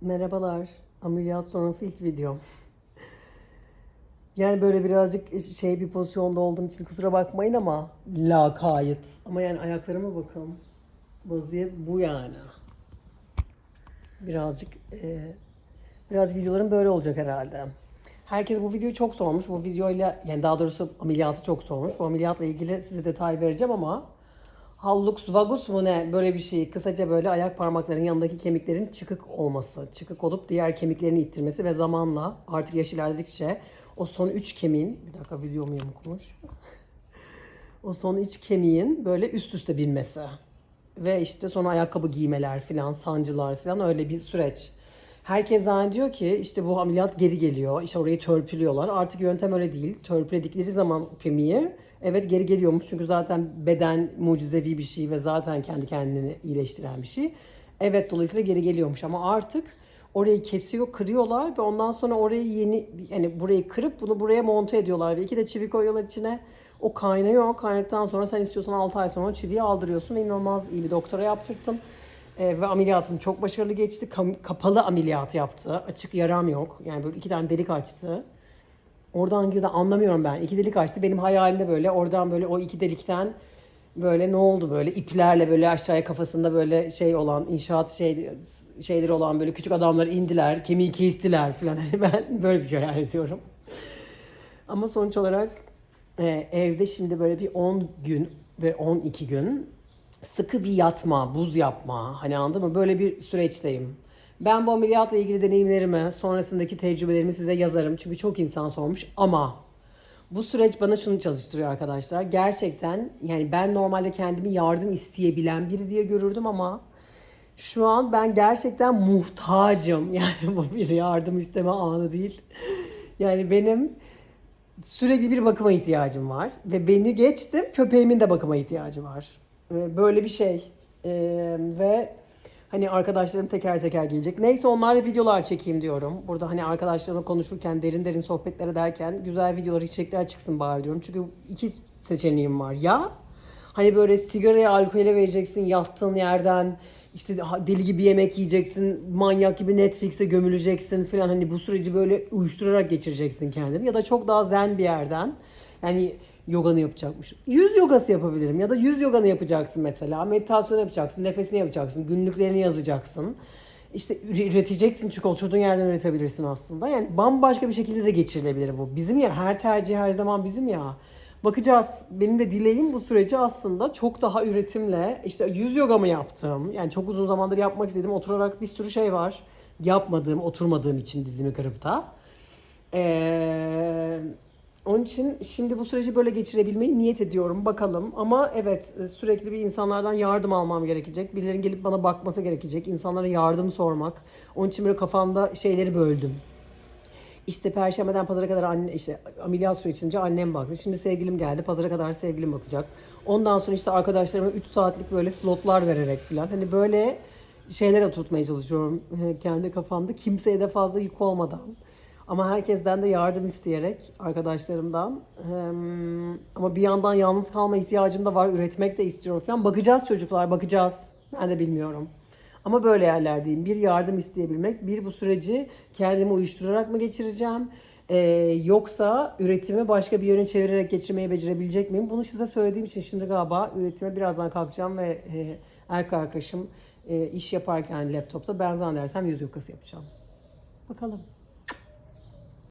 Merhabalar. Ameliyat sonrası ilk videom. Yani böyle birazcık şey bir pozisyonda olduğum için kusura bakmayın ama lakayt. Ama yani ayaklarıma bakın. Vaziyet bu yani. Birazcık e, birazcık videolarım böyle olacak herhalde. Herkes bu videoyu çok sormuş. Bu videoyla yani daha doğrusu ameliyatı çok sormuş. Bu ameliyatla ilgili size detay vereceğim ama Hallux vagus mu ne böyle bir şey. Kısaca böyle ayak parmaklarının yanındaki kemiklerin çıkık olması. Çıkık olup diğer kemiklerini ittirmesi ve zamanla artık yaş ilerledikçe o son üç kemiğin bir dakika video mu yamukmuş? o son üç kemiğin böyle üst üste binmesi. Ve işte sonra ayakkabı giymeler filan, sancılar filan öyle bir süreç. Herkes zannediyor ki işte bu ameliyat geri geliyor. İşte orayı törpülüyorlar. Artık yöntem öyle değil. Törpüledikleri zaman kemiği evet geri geliyormuş. Çünkü zaten beden mucizevi bir şey ve zaten kendi kendini iyileştiren bir şey. Evet dolayısıyla geri geliyormuş ama artık orayı kesiyor, kırıyorlar ve ondan sonra orayı yeni yani burayı kırıp bunu buraya monte ediyorlar ve iki de çivi koyuyorlar içine. O kaynıyor. Kaynadıktan sonra sen istiyorsan 6 ay sonra o çiviyi aldırıyorsun inanılmaz iyi bir doktora yaptırttım. Ee, ve ameliyatım çok başarılı geçti. Kam- kapalı ameliyat yaptı. Açık yaram yok. Yani böyle iki tane delik açtı. Oradan girdi anlamıyorum ben. İki delik açtı. Benim hayalimde böyle oradan böyle o iki delikten böyle ne oldu böyle iplerle böyle aşağıya kafasında böyle şey olan inşaat şey şeyleri olan böyle küçük adamlar indiler, kemiği kestiler falan. Ben böyle bir şey hayal ediyorum. Ama sonuç olarak e, evde şimdi böyle bir 10 gün ve 12 gün sıkı bir yatma, buz yapma hani anladın mı? Böyle bir süreçteyim. Ben bu ameliyatla ilgili deneyimlerimi, sonrasındaki tecrübelerimi size yazarım. Çünkü çok insan sormuş ama bu süreç bana şunu çalıştırıyor arkadaşlar. Gerçekten yani ben normalde kendimi yardım isteyebilen biri diye görürdüm ama şu an ben gerçekten muhtacım. Yani bu bir yardım isteme anı değil. Yani benim sürekli bir bakıma ihtiyacım var. Ve beni geçtim köpeğimin de bakıma ihtiyacı var. Böyle bir şey. Ve hani arkadaşlarım teker teker gelecek. Neyse onlarla videolar çekeyim diyorum. Burada hani arkadaşlarımla konuşurken derin derin sohbetler ederken güzel videolar, içerikler çıksın bari diyorum. Çünkü iki seçeneğim var. Ya hani böyle sigaraya, alkole vereceksin yattığın yerden işte deli gibi yemek yiyeceksin, manyak gibi Netflix'e gömüleceksin falan hani bu süreci böyle uyuşturarak geçireceksin kendini ya da çok daha zen bir yerden yani yoganı yapacakmışım. Yüz yogası yapabilirim ya da yüz yoganı yapacaksın mesela. Meditasyon yapacaksın, nefesini yapacaksın, günlüklerini yazacaksın. İşte üre- üreteceksin çünkü oturduğun yerden üretebilirsin aslında. Yani bambaşka bir şekilde de geçirilebilir bu. Bizim ya her tercih her zaman bizim ya. Bakacağız. Benim de dileğim bu süreci aslında çok daha üretimle işte yüz yoga mı yaptım? Yani çok uzun zamandır yapmak istedim. Oturarak bir sürü şey var. Yapmadığım, oturmadığım için dizimi kırıp da. Ee, onun için şimdi bu süreci böyle geçirebilmeyi niyet ediyorum. Bakalım. Ama evet sürekli bir insanlardan yardım almam gerekecek. Birilerinin gelip bana bakması gerekecek. İnsanlara yardım sormak. Onun için böyle kafamda şeyleri böldüm. İşte perşembeden pazara kadar anne işte ameliyat sürecince annem baktı. Şimdi sevgilim geldi. Pazara kadar sevgilim bakacak. Ondan sonra işte arkadaşlarıma 3 saatlik böyle slotlar vererek falan. Hani böyle şeyler oturtmaya çalışıyorum e, kendi kafamda. Kimseye de fazla yük olmadan. Ama herkesten de yardım isteyerek arkadaşlarımdan. Ama bir yandan yalnız kalma ihtiyacım da var. Üretmek de istiyorum falan. Bakacağız çocuklar bakacağız. Ben de bilmiyorum. Ama böyle yerlerdeyim. Bir yardım isteyebilmek, bir bu süreci kendimi uyuşturarak mı geçireceğim? Ee, yoksa üretimi başka bir yöne çevirerek geçirmeyi becerebilecek miyim? Bunu size söylediğim için şimdi galiba üretime birazdan kalkacağım ve e, erkek arkadaşım e, iş yaparken laptopta ben zannedersem yüz yokası yapacağım. Bakalım.